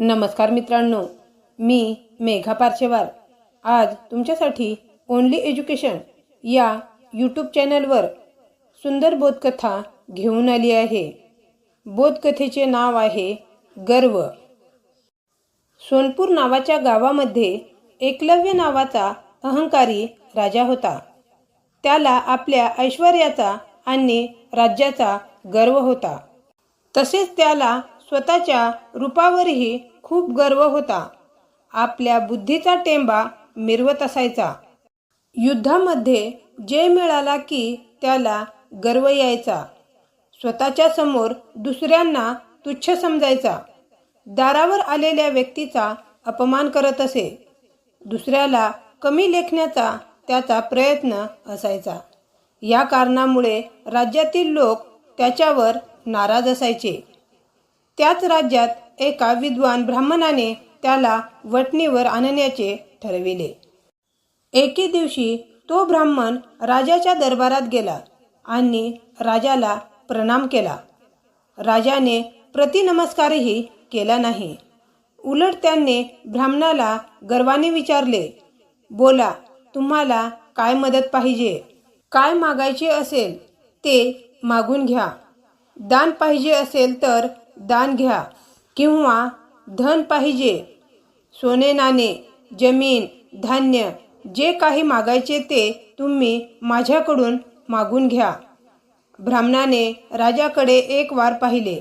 नमस्कार मित्रांनो मी मेघा पारशेवार. आज तुमच्यासाठी ओनली एज्युकेशन या यूट्यूब चॅनलवर सुंदर बोधकथा घेऊन आली आहे. बोधकथेचे नाव आहे गर्व. सोनपूर नावाच्या गावामध्ये एकलव्य नावाचा अहंकारी राजा होता. त्याला आपल्या ऐश्वर्याचा आणि राज्याचा गर्व होता. तसेच त्याला स्वतःच्या रूपावरही खूप गर्व होता. आपल्या बुद्धीचा टेंबा मिरवत असायचा. युद्धामध्ये जय मिळाला की त्याला गर्व यायचा. स्वतःच्या समोर दुसऱ्यांना तुच्छ समजायचा. दारावर आलेल्या व्यक्तीचा अपमान करत असे. दुसऱ्याला कमी लेखण्याचा त्याचा प्रयत्न असायचा. या कारणामुळे राज्यातील लोक त्याच्यावर नाराज असायचे. त्याच राज्यात एका विद्वान ब्राह्मणाने त्याला वटणीवर आणण्याचे ठरविले. एके दिवशी तो ब्राह्मण राजाच्या दरबारात गेला आणि राजाला प्रणाम केला. राजाने प्रतिनमस्कारही केला नाही. उलट त्यांनी ब्राह्मणाला गर्वाने विचारले बोला तुम्हाला काय मदत पाहिजे? काय मागायचे असेल ते मागून घ्या. दान पाहिजे असेल तर दान घ्या किंवा धन पाहिजे. सोने नाणे जमीन धान्य जे काही मागायचे ते तुम्ही माझ्याकडून मागून घ्या. ब्राह्मणाने राजाकडे एक वार पाहिले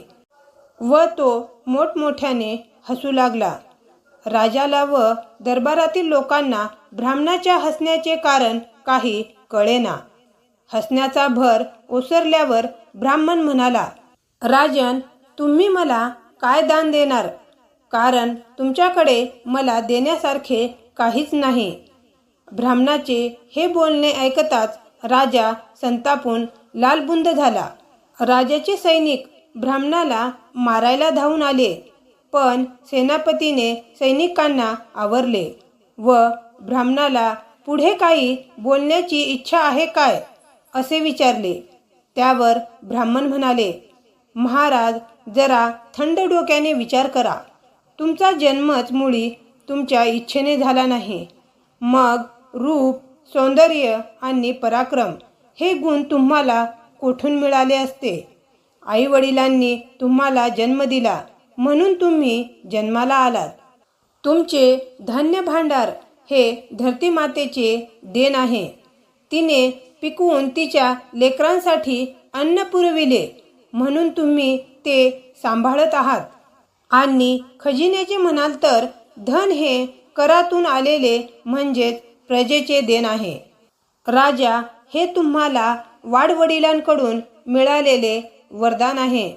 व तो मोठमोठ्याने हसू लागला. राजाला व दरबारातील लोकांना ब्राह्मणाच्या हसण्याचे कारण काही कळेना. हसण्याचा भर ओसरल्यावर ब्राह्मण म्हणाला राजन तुम्ही मला काय दान देणार? कारण तुमच्याकडे मला देण्यासारखे काहीच नाही. ब्राह्मणाचे हे बोलणे ऐकताच राजा संतापून लालबुंद झाला. राजाचे सैनिक ब्राह्मणाला मारायला धावून आले पण सेनापतीने सैनिकांना आवरले व ब्राह्मणाला पुढे काही बोलण्याची इच्छा आहे काय? असे विचारले. त्यावर ब्राह्मण म्हणाले महाराज जरा थंड डोक्याने विचार करा. तुमचा जन्मच मुळी तुमच्या इच्छेने झाला नाही. मग रूप सौंदर्य आणि पराक्रम हे गुण तुम्हाला कोठून मिळाले असते? आईवडिलांनी तुम्हाला जन्म दिला म्हणून तुम्ही जन्माला आलात. तुमचे धान्य भांडार हे धरती मातेचे देण आहे. तिने पिकवून तिच्या लेकरांसाठी अन्न पुरविले. म्हणून तुम्ही ते सांभाळत आहात. आणि खजिन्याचे म्हणाल तर धन हे करातून आलेले म्हणजेच प्रजेचे देण आहे. राजा हे तुम्हाला वाडवडिलांकडून मिळालेले वरदान आहे.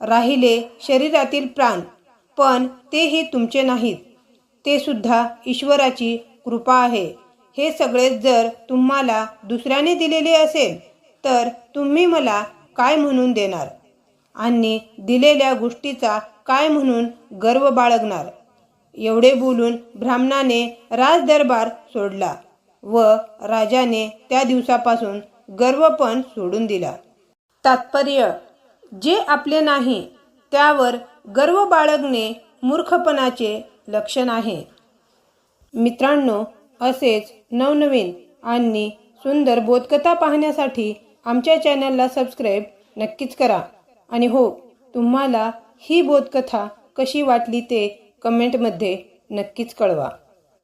राहिले शरीरातील प्राण पण तेही तुमचे नाहीत. ते सुद्धा ईश्वराची कृपा आहे. हे सगळे जर तुम्हाला दुसऱ्याने दिलेले असेल तर तुम्ही मला काय म्हणून देणार? आणि दिलेल्या गोष्टीचा काय म्हणून गर्व बाळगणार? एवढे बोलून ब्राह्मणाने राजदरबार सोडला व राजाने त्या दिवसापासून गर्व पण सोडून दिला. तात्पर्य जे आपले नाही त्यावर गर्व बाळगणे मूर्खपणाचे लक्षण आहे. मित्रांनो असेच नवनवीन आणि सुंदर बोधकथा पाहण्यासाठी आमच्या चॅनलला सबस्क्राईब नक्कीच करा. आणि हो तुम्हाला ही बोधकथा कशी वाटली ते कमेंटमध्ये नक्कीच कळवा.